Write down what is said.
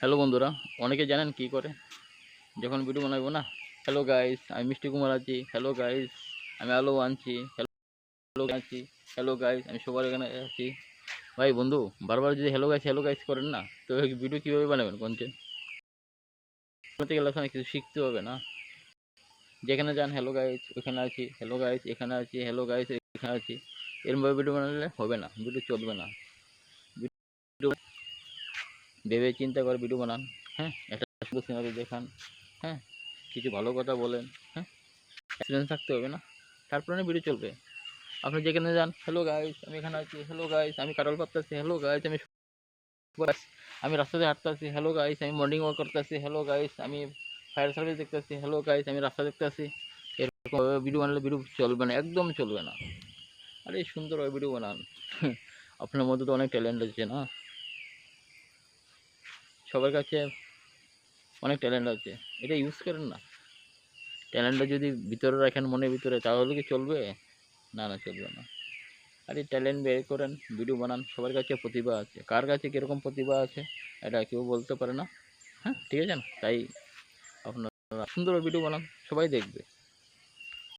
Hello বন্ধুরা। অনেকে জানেন কি করে? যখন ভিডিও বানাবো না? হ্যালো গাইস আমি মিষ্টি কুমার আছি। হ্যালো গাইস আমি আলো আনছি। হ্যালো আছি। হ্যালো গাইস আমি সবার এখানে আছি। ভাই, বন্ধু, বারবার যদি হ্যালো গাইস হ্যালো গাইস করেন না, তো ভিডিও কীভাবে বানাবেন কন্টেন্ট বলতে গেলে ওখানে কিছু শিখতে হবে না? যেখানে যান হ্যালো গাইস ওখানে আছি। হ্যালো গাইস এখানে আছি। হ্যালো গাইস এখানে আছি। এরমভাবে ভিডিও বানালে হবে না ভিডিও চলবে না। ভেবে চিন্তা করে ভিডিও বানান হ্যাঁ? একটা সুন্দর সিনারি দেখান হ্যাঁ? কিছু ভালো কথা বলেন হ্যাঁ? এক্সপিরিয়েন্স থাকতে হবে না। তারপরে না ভিডিও চলবে। আপনি যেখানে যান হ্যালো গাইস আমি এখানে আছি হ্যালো গাইস আমি কাটল পাততেছি হ্যালো গাইস আমি আমি রাস্তাতে হাঁটতেছি হ্যালো গাইস আমি মর্নিং ওয়াক করতেছি হ্যালো গাইস আমি ফায়ার সার্ভিস দেখতেছি হ্যালো গাইস আমি রাস্তা দেখতেছি। এরকম ভিডিও বানালে ভিডিও চলবে না, একদম চলবে না। আরে সুন্দরভাবে ভিডিও বানান। আপনার মধ্যে তো অনেক ট্যালেন্ট আছে না? সবার কাছে অনেক ট্যালেন্ট আছে। এটা ইউজ করেন না। ট্যালেন্টটা যদি ভিতরে রাখেন, মনের ভিতরে, তাহলে কি চলবে? না না, চলবে না। আর ট্যালেন্ট বের করেন ভিডিও বানান, সবার কাছে প্রতিভা আছে। কার কাছে কীরকম প্রতিভা আছে, এটা কেউ বলতে পারে না। হ্যাঁ ঠিক আছে না? তাই আপনারা সুন্দর ভিডিও বানান, সবাই দেখবে।